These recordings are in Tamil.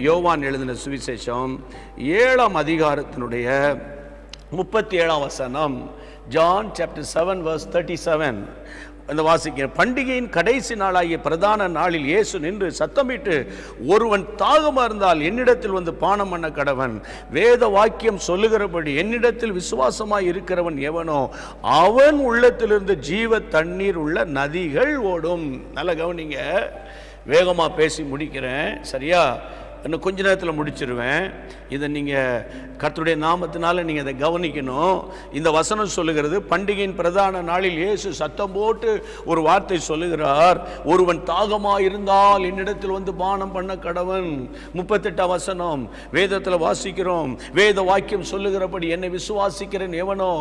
யோவான் எழுதின சுவிசேஷம் ஏழாம் அதிகாரத்தினுடைய முப்பத்தி ஏழாம் வசனம். John chapter seven verse thirty seven அந்த வாசிக்கிறேன் பண்டிகையின் கடைசி நாளாகிய பிரதான நாளில் இயேசு நின்று சத்தமிட்டு ஒருவன் தாகமாக இருந்தால் என்னிடத்தில் வந்து பானம் பண்ண கடவன். வேத வாக்கியம் சொல்லுகிறபடி என்னிடத்தில் விசுவாசமாக இருக்கிறவன் எவனோ அவன் உள்ளத்திலிருந்து ஜீவ தண்ணீர் உள்ள நதிகள் ஓடும். நல்ல கவனிங்க. வேகமாக பேசி முடிக்கிறேன். சரியா? இன்னும் கொஞ்ச நேரத்தில் முடிச்சிருவேன். இதை நீங்கள் கர்த்தருடைய நாமத்தினால நீங்கள் அதை கவனிக்கணும். இந்த வசனம் சொல்லுகிறது பண்டிகையின் பிரதான நாளில் இயேசு சத்தம் போட்டு ஒரு வார்த்தை சொல்லுகிறார். ஒருவன் தாகமாக இருந்தால் என்னிடத்தில் வந்து பானம் பண்ண கடவன். முப்பத்தெட்டாம் வசனம் வேதத்தில் வாசிக்கிறோம். வேத வாக்கியம் சொல்லுகிறபடி என்னை விசுவாசிக்கிறேன் எவனோ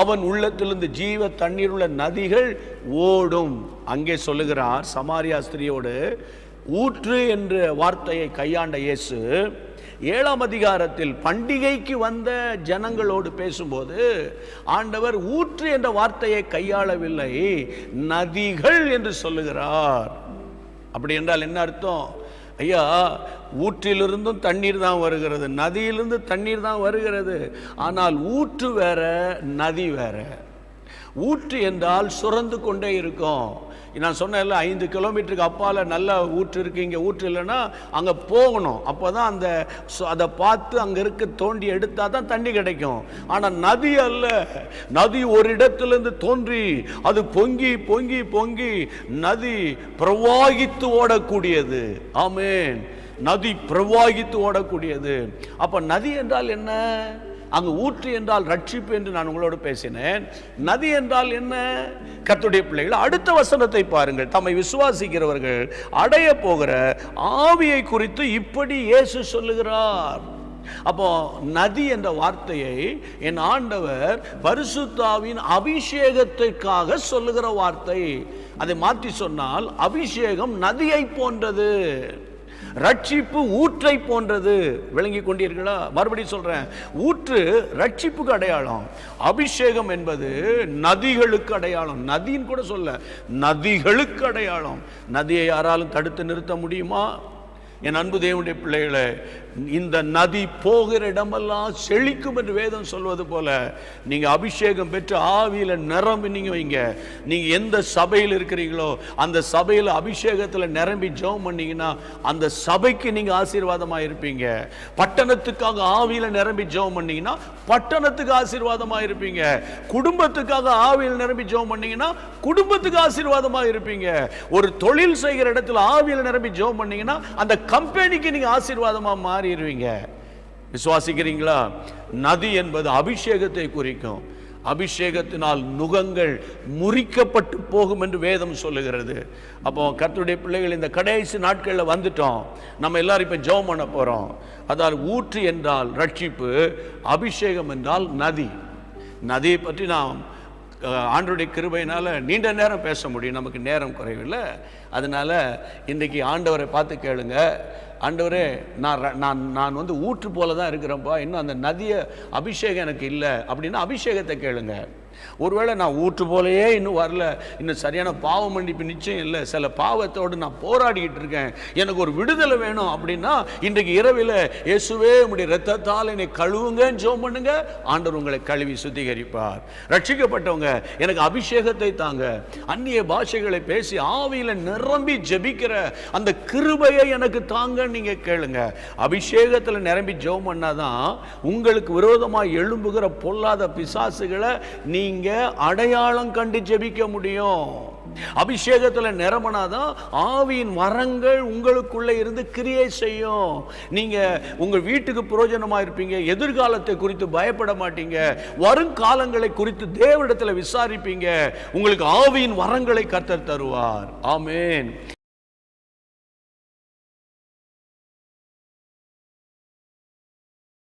அவன் உள்ளத்திலிருந்து ஜீவ தண்ணீர் உள்ள நதிகள் ஓடும். அங்கே சொல்லுகிறார் சமாரியா ஸ்திரியோடு ஊற்று என்ற வார்த்தையை கையாண்ட இயேசு ஏழாம் அதிகாரத்தில் பண்டிகைக்கு வந்த ஜனங்களோடு பேசும்போது ஆண்டவர் ஊற்று என்ற வார்த்தையை கையாளவில்லை நதிகள் என்று சொல்லுகிறார். அப்படி என்றால் என்ன அர்த்தம்? ஐயா ஊற்றிலிருந்தும் தண்ணீர் தான் வருகிறது நதியிலிருந்து தண்ணீர் தான் வருகிறது. ஆனால் ஊற்று வேற நதி வேற. ஊற்று என்றால் சுரந்து கொண்டே இருக்கும். நான் சொன்னேன்ல ஐந்து கிலோமீட்டருக்கு அப்பால் நல்ல ஊற்று இருக்குது இங்கே ஊற்று இல்லைன்னா அங்கே போகணும். அப்போ தான் அந்த சு- அதை பார்த்து அங்கே இருக்க தோண்டி எடுத்தால் தான் தண்ணி கிடைக்கும். ஆனால் நதி அல்ல. நதி ஒரு இடத்துலேருந்து தோன்றி அது பொங்கி பொங்கி பொங்கி நதி பிரவாகித்து ஓடக்கூடியது. ஆமேன். நதி பிரவாகித்து ஓடக்கூடியது. அப்போ நதி என்றால் என்ன? அங்கு ஊற்று என்றால் ரட்சிப்பு என்று நான் உங்களோடு பேசினேன். நதி என்றால் என்ன? கத்துடைய பிள்ளைகள் அடுத்த வசனத்தை பாருங்கள். தம்மை விசுவாசிக்கிறவர்கள் அடைய போகிற ஆவியை குறித்து இப்படி இயேசு சொல்லுகிறார். அப்போ நதி என்ற வார்த்தையை என் ஆண்டவர் பரிசுத்தாவின் அபிஷேகத்திற்காக சொல்லுகிற வார்த்தை. அதை மாற்றி சொன்னால் அபிஷேகம் நதியை போன்றது. ரட்சிப்பு ஊற்றை போன்றது. விளங்கி கொண்டீர்களா? மறுபடியும் சொல்கிறேன் ஊற்று ரட்சிப்புக்கு அடையாளம். அபிஷேகம் என்பது நதிகளுக்கு அடையாளம். நதின்னு கூட சொல்ல. நதிகளுக்கு அடையாளம். நதியை யாராலும் தடுத்து நிறுத்த முடியுமா? என் அன்பு தேவனுடைய பிள்ளைகளை இந்த நதி போகிற இடமெல்லாம் செழிக்கும் என்று வேதம் சொல்வது போல நீங்க அபிஷேகம் பெற்று ஆவியில நிரம்பி நீங்க வைங்க. நீங்க எந்த சபையில் இருக்கிறீங்களோ அந்த சபையில் அபிஷேகத்துல நிரம்பி ஜெபம் பண்ணீங்கன்னா அந்த சபைக்கு நீங்க ஆசீர்வாதமா இருப்பீங்க. பட்டணத்துக்காக ஆவியில நிரம்பி ஜெபம் பண்ணீங்கன்னா பட்டணத்துக்கு ஆசீர்வாதமா இருப்பீங்க. குடும்பத்துக்காக ஆவியில் நிரம்பி ஜெபம் பண்ணீங்கன்னா குடும்பத்துக்கு ஆசீர்வாதமா இருப்பீங்க. ஒரு தொழில் செய்கிற இடத்துல ஆவியில் நிரம்பி ஜெபம் பண்ணீங்கன்னா அந்த கம்பெனிக்கு நீங்க ஆசீர்வாதமா மாறிடுவீங்க. விசுவாசிக்கிறீங்களா? நதி என்பது அபிஷேகத்தை குறிக்கும். அபிஷேகத்தினால் நுகங்கள் முறிக்கப்பட்டு போகும் என்று வேதம் சொல்லுகிறது. அப்போ கத்துடைய பிள்ளைகள் இந்த கடைசி நாட்களில் வந்துட்டோம். நம்ம எல்லாரும் இப்போ ஜெபம் பண்ண போகிறோம் அதாவது ஊற்று என்றால் ரட்சிப்பு அபிஷேகம் என்றால் நதி. நதியை பற்றி நாம் ஆண்டுடைய கிருபையினால் கிருபையினால நீண்ட நேரம் பேச முடியும். நமக்கு நேரம் குறைவில்லை. அதனால இன்றைக்கி ஆண்டவரை பார்த்து கேளுங்க. ஆண்டவரே நான் நான் நான் வந்து ஊற்று போல தான் இருக்கிறேன்ப்பா இன்னும் அந்த நதியை அபிஷேகம் எனக்கு இல்லை. அப்படின்னா அபிஷேகத்தை கேளுங்கள் ஒருவேளை நான் ஊற்று போலயே இன்னும் வரல. இன்னும் சரியான பாவ மன்னிப்பு நிச்சயம் இல்லை. சில பாவத்தோடு நான் போராடிக்கிட்டு இருக்கேன். எனக்கு ஒரு விடுதலை வேணும் அப்படின்னா இன்றைக்கு இரவில் இயேசுவே உம்முடைய ரத்தத்தால் என்னை கழுவுங்கன்னு ஜோம் பண்ணுங்க. ஆண்டவர் உங்களை கழுவி சுத்திகரிப்பார். ரட்சிக்கப்பட்டவங்க எனக்கு அபிஷேகத்தை தாங்க. அந்நிய பாஷைகளை பேசி ஆவியில நிரம்பி ஜெபிக்கிற அந்த கிருபையை எனக்கு தாங்கன்னு நீங்கள் கேளுங்க. அபிஷேகத்துல நிரம்பி ஜோம் பண்ணாதான் உங்களுக்கு விரோதமாக எழும்புகிற பொல்லாத பிசாசுகளை நீ நீங்க அடையாளம் கண்டு ஜெபிக்க முடியும். அபிஷேகத்தில் நிரம்பினாதான் ஆவியின் வரங்கள் உங்களுக்குள்ளே இருந்து கிரியை செய்யும். நீங்கள் உங்கள் வீட்டுக்கு புரோஜனமாக இருப்பீங்க எதிர்காலத்தை குறித்து பயப்பட மாட்டீங்க வருங்காலங்களை குறித்து தேவனிடத்தில் விசாரிப்பீங்க. உங்களுக்கு ஆவியின் வரங்களை கத்தர் தருவார். ஆமேன்.